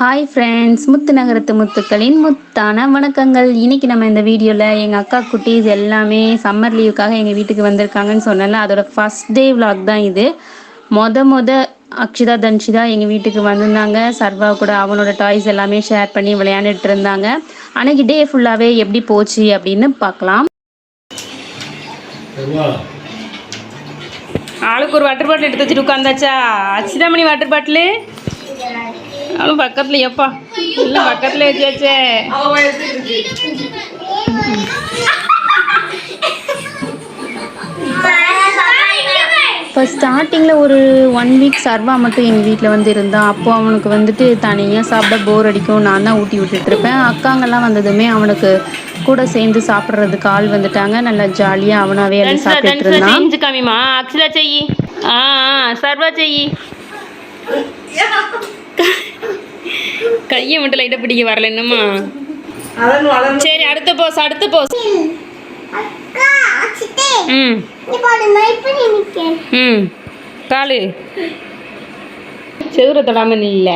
Hi friends முத்து நகரத்து முத்துக்களின் முத்தான வணக்கங்கள். இன்னைக்கு நம்ம இந்த வீடியோவில் எங்கள் அக்கா குட்டீஸ் எல்லாமே சம்மர் லீவுக்காக எங்கள் வீட்டுக்கு வந்திருக்காங்கன்னு சொன்னல அதோட ஃபஸ்ட் டே vlog தான் இது. மொத மொத அக்ஷிதா தன்ஷிதா எங்கள் வீட்டுக்கு வந்திருந்தாங்க. சர்வா கூட அவனோட டாய்ஸ் எல்லாமே ஷேர் பண்ணி விளையாண்டுட்டு இருந்தாங்க. அன்னைக்கு டே ஃபுல்லாகவே எப்படி போச்சு அப்படின்னு பார்க்கலாம். ஆளுக்கு ஒரு வாட்டர் பாட்டில் எடுத்து வச்சுட்டு உட்காந்தாச்சா அச்சிதாமணி வாட்டர் பாட்டிலு அவளும் பக்கத்துல எப்பா? எல்லாம் பக்கத்துல வச்சாச்சே. இப்போ ஸ்டார்டிங்கில் ஒரு ஒன் வீக் சர்வா மட்டும் எங்கள் வீட்டில் வந்து இருந்தான் அப்போ அவனுக்கு வந்துட்டு தனியாக சாப்பிட போர் அடிக்கும். நான் தான் ஊட்டி விட்டுட்டு இருப்பேன். அக்காங்கெல்லாம் வந்ததுமே அவனுக்கு கூட சேர்ந்து சாப்பிட்றதுக்கு ஆள் வந்துட்டாங்க. நல்லா ஜாலியாக அவனாவே அள்ளி தனுஷா சாப்பிட்டுட்டு இருந்தான். காமிமா அக்ஷதா செய். ஆ ஆ சர்வா செய். கையை மட்டும் லைட்டாக பிடிக்க வரல என்னம்மா? சரி அடுத்த போஸ் அடுத்த போஸ் ம். ம். காலு. செதுர தொடாம இல்ல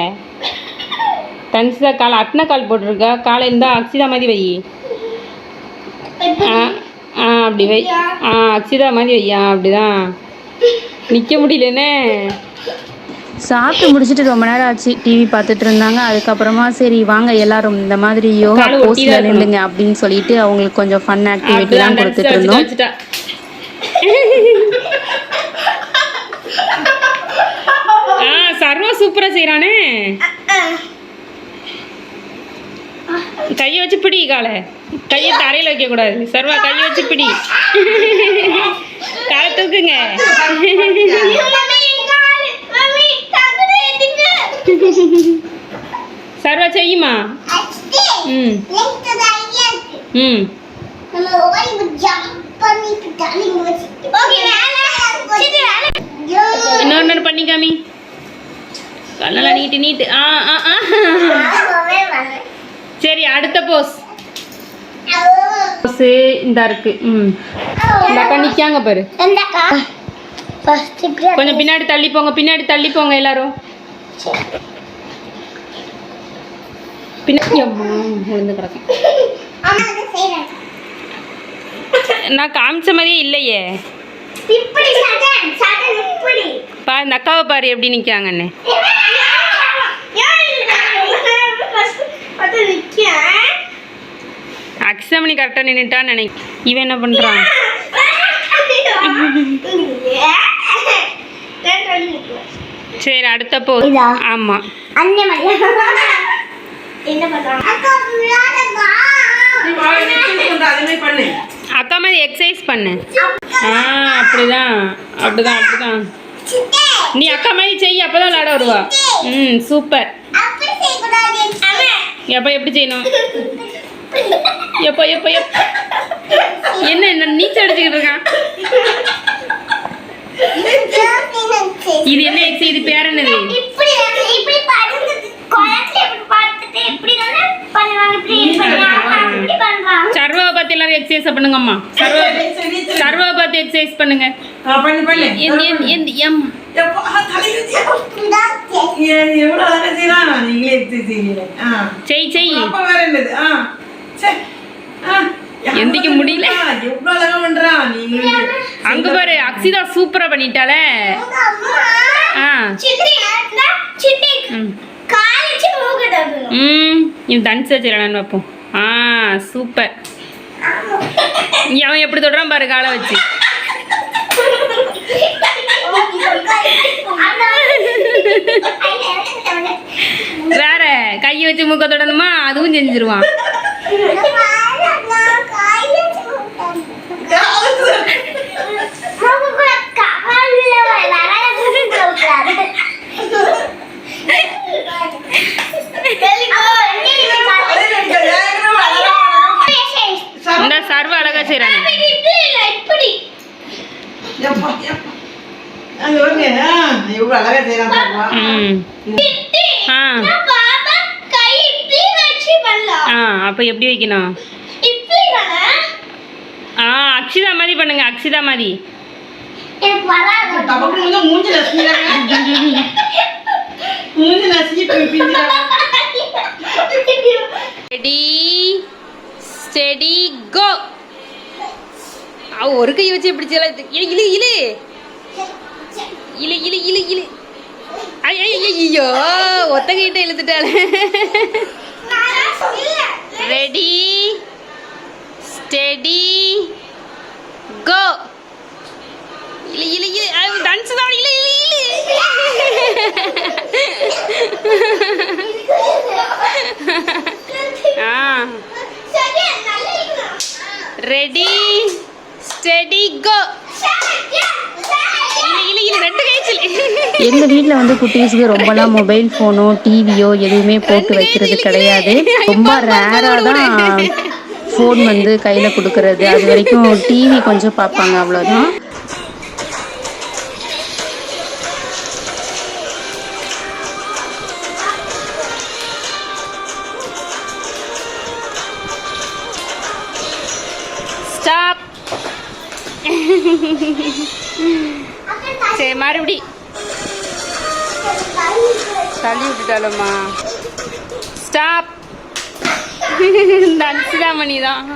தனுஷா கால் அட்ன கால் போட்டிருக்கா? காலை இருந்தா அக்ஷிதா மாதிரி வை. ஆ ஆ அப்படி வை. ஆ அக்ஷிதா மாதிரி வையா அப்படிதான். நிற்க முடியலனே. சாப்பிட்டு முடிச்சிட்டு ரொம்ப நேரம் ஆச்சு. டிவி பார்த்துட்டு இருந்தாங்க. அதுக்கப்புறமா சரி வாங்க எல்லாரும் இந்த மாதிரி யோகா போஸ்ட்ல. நில்லுங்க அப்படின்னு சொல்லிட்டு அவங்களுக்கு கொஞ்சம் ஃபன் ஆக்டிவிட்டி தான் கொடுத்துட்டு இருந்தோம். சர்வா சூப்பரா செய்யறானே கையை வச்சு பிடி காலை. கையை தரையில வைக்க கூடாது சர்வா கையை வச்சு பிடி. சர்வா செய்யுமா ம் ம் நேரம் பண்ணி காமி கண்ணெல்லாம் நீட்டு நீட்டு ஆ ஆ ஆ சரி அடுத்த போஸ் போஸ் இந்த இருக்கு ம் இந்த அக்கா நிக்காங்க பாரு கொஞ்சம் பின்னாடி தள்ளி போங்க பின்னாடி தள்ளி போங்க எல்லாரும் பின்னாடி அம்மா விழுந்து கிடக்கும். நான் காமிச்ச மாதிரியே இல்லையே. பா இந்த அக்காவை பாரு எப்படி நிற்காங்கன்னு அக்ஸமணி கரெக்டாக நின்றுட்டான்னு நினைக்க இவன் என்ன பண்ணுறான் சரி அடுத்த போ? ஆமாம் என்ன அக்கா விளையாடுங்க அக்கா மாதிரி எக்ஸசைஸ் பண்ணு. ஆ அப்படிதான். அப்படிதான் அப்படிதான். நீ அக்கா மாதிரி செய் அப்பதான் விளையாட வருவா. ம் சூப்பர். எப்போ எப்படி செய்யணும்? எப்போ எப்போ எப்போ. என்ன என்ன நீச்சல் அடிச்சுக்கிட்டு இருக்கான்? இது என்ன எக்ஸ் இது பேர் என்னது இப்படி இப்படி படுத்து குளத்துல இப்படி படுத்துட்டு இப்படி தானே பண்ணுவாங்க இப்படி இது பண்ணுவாங்க அப்படி பண்றாங்க சர்வாவை பார்த்து எல்லாரும் எக்ஸசைஸ் பண்ணுங்கம்மா சர்வா சர்வாவை பார்த்து எக்ஸசைஸ் பண்ணுங்க பண்ணு பண்ணு எந்த எந்த எந்த எம் எப்பா, தலையில வச்சு. இப்படிதான் சரி. ஏ, எவ்வளவு அழகா செய்யறான். நீங்களே எடுத்து செய்யுங்க. ஆ. செய் செய். எந்திக்க முடியல. அங்க பாரு அக்ஷிதா சூப்பரா சித்தி ம். இது தனுஷா செய்யலான்னு பார்ப்போம். ஆ சூப்பர் அவன் எப்படி தொடுறான் பாரு காலை வச்சு. வேற கையை வச்சு மூக்க தொடணுமா? அதுவும் செஞ்சிருவான். எவ்வளோ ஆ. அப்போ எப்படி வைக்கணும்? ஆ அக்ஷிதா மாதிரி பண்ணுங்க அக்ஷிதா மாதிரி. ரெடி ஸ்டெடி கோ ஒரு கை வச்சு எப்படி இழு இழு இழு இழு இழு இழு ஐயோ ஒத்தங்கிட்ட கைட்ட இழுத்துட்டாள் ரெடி ஸ்டெடி கோ இழு இழு இழு டான்ஸ் தான். இழு இழு இழு ஆ. ரெடி ஸ்டெடி கோ எங்கள் வீட்டில் வந்து குட்டீஸுக்கு ரொம்பலாம் மொபைல் ஃபோனோ டிவியோ எதுவுமே போட்டு வைக்கிறது கிடையாது. ரொம்ப ரேராக தான் ஃபோன் வந்து கையில் கொடுக்கறது. அது வரைக்கும் டிவி கொஞ்சம் பார்ப்பாங்க அவ்வளோதான் சரி மறுபடி. தள்ளி விட்டுட்டாலம்மா ஸ்டாப் இந்த அன்சிதாமணி தான்.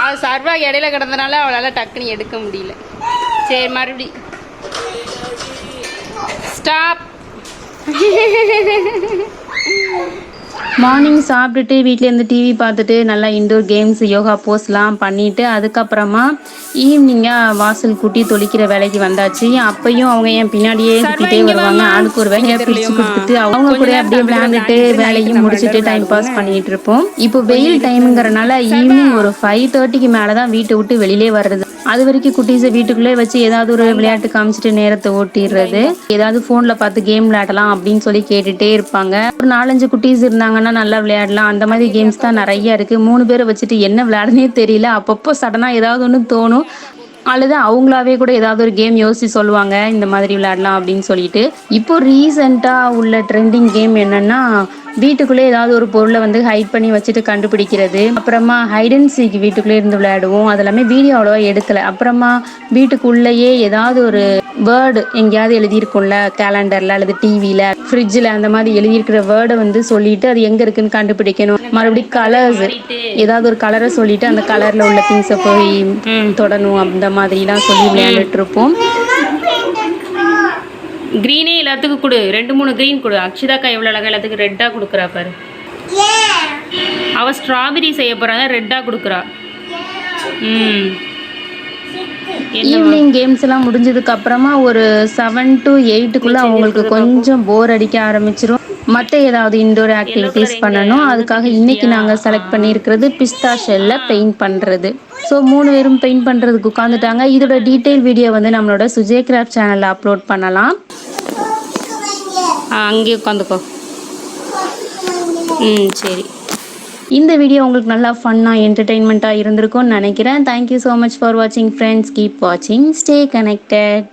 அவள் சர்வா இடையில கிடந்தனால அவளால் டக்குன்னு எடுக்க முடியல. சரி மறுபடி. ஸ்டாப் மார்னிங் சாப்பிட்டுட்டு வீட்டிலேருந்து டிவி பார்த்துட்டு நல்லா இன்டோர் கேம்ஸ் யோகா போஸ்லாம் பண்ணிட்டு அதுக்கப்புறமா ஈவினிங்காக வாசல் கூட்டி தொளிக்கிற வேலைக்கு வந்தாச்சு அப்பயும் அவங்க என் பின்னாடியே இங்க வருவாங்க. ஆளுக்கு ஒரு வேலையை பிரித்து? கொடுத்துட்டு அவங்க கூட அப்படியே விளையாண்டுட்டு வேலையும் முடிச்சுட்டு டைம் பாஸ். பண்ணிட்டு இருப்போம் இப்போ வெயில் டைமுங்கிறனால ஈவினிங் ஒரு ஃபைவ் தேர்ட்டிக்கு மேலே தான் வீட்டை விட்டு வெளியிலே வர்றது அது வரைக்கும் குட்டீஸை வீட்டுக்குள்ளே வச்சு ஏதாவது ஒரு விளையாட்டு காமிச்சிட்டு நேரத்தை ஓட்டிடுறது. ஏதாவது ஃபோனில் பார்த்து கேம் விளையாடலாம் அப்படின்னு சொல்லி கேட்டுகிட்டே இருப்பாங்க. ஒரு நாலஞ்சு குட்டீஸ் இருந்தாங்கன்னா நல்லா விளையாடலாம். அந்த மாதிரி கேம்ஸ் தான் நிறைய இருக்குது மூணு பேரை வச்சுட்டு என்ன விளையாடுனே தெரியல. அப்பப்போ சடனாக ஏதாவது ஒன்று தோணும். அல்லது அவங்களாவே கூட ஏதாவது ஒரு கேம் யோசிச்சு சொல்லுவாங்க. இந்த மாதிரி விளையாடலாம் அப்படின்னு சொல்லிட்டு. இப்போ ரீசெண்டாக உள்ள ட்ரெண்டிங் கேம் என்னன்னா வீட்டுக்குள்ளே ஏதாவது ஒரு பொருளை வந்து ஹைட் பண்ணி வச்சுட்டு கண்டுபிடிக்கிறது. அப்புறமா ஹைட் அண்ட் சீக் வீட்டுக்குள்ளே இருந்து விளையாடுவோம். அது எல்லாமே வீடியோ அவ்வளோவா எடுக்கல. அப்புறமா வீட்டுக்குள்ளேயே ஏதாவது ஒரு வேர்டு எங்கேயாவது எழுதியிருக்கும்ல கேலண்டர்ல அல்லது டிவியில் ஃப்ரிட்ஜில் அந்த மாதிரி எழுதியிருக்கிற வேர்டை வந்து சொல்லிட்டு அது எங்கே இருக்குன்னு கண்டுபிடிக்கணும். மறுபடியும் கலர்ஸ் ஏதாவது ஒரு கலரை சொல்லிட்டு அந்த கலரில் உள்ள திங்ஸை போய் தொடணும். அந்த மாதிரிலாம் சொல்லி விளையாண்டுட்டு இருப்போம். க்ரீனே எல்லாத்துக்கும் கொடு. ரெண்டு மூணு க்ரீன் கொடு. அக்ஷிதாக்கா எவ்வளோ அழகா எல்லாத்துக்கும் ரெட்டாக கொடுக்குறா பாரு. அவள் ஸ்ட்ராபெரி செய்ய போகிறாங்க ரெட்டாக கொடுக்குறா. ம்? ஈவினிங் கேம்ஸ் எல்லாம் முடிஞ்சதுக்கு அப்புறமா ஒரு செவன் டு எயிட்டுக்குள்ள அவங்களுக்கு கொஞ்சம் போர் அடிக்க ஆரம்பிச்சிரும். மற்ற ஏதாவது இன்டோர் ஆக்டிவிட்டீஸ் பண்ணணும். அதுக்காக இன்னைக்கு நாங்கள் செலக்ட் பண்ணியிருக்கிறது பிஸ்தா ஷெல்ல பெயிண்ட் பண்ணுறது ஸோ மூணு பேரும் பெயிண்ட் பண்ணுறதுக்கு உட்காந்துட்டாங்க இதோட டீட்டெயில் வீடியோ வந்து நம்மளோட சுஜய் கிராஃப்ட் சேனலில் அப்லோட் பண்ணலாம். அங்கேயே உட்காந்துக்கோ. ம் சரி. இந்த வீடியோ உங்களுக்கு நல்லா ஃபன்னாக என்டர்டெயின்மெண்ட்டாக இருந்திருக்கும்னு நினைக்கிறேன். தேங்க்யூ ஸோ மச் ஃபார் வாட்சிங் ஃப்ரெண்ட்ஸ் கீப் வாட்சிங் ஸ்டே கனெக்டட்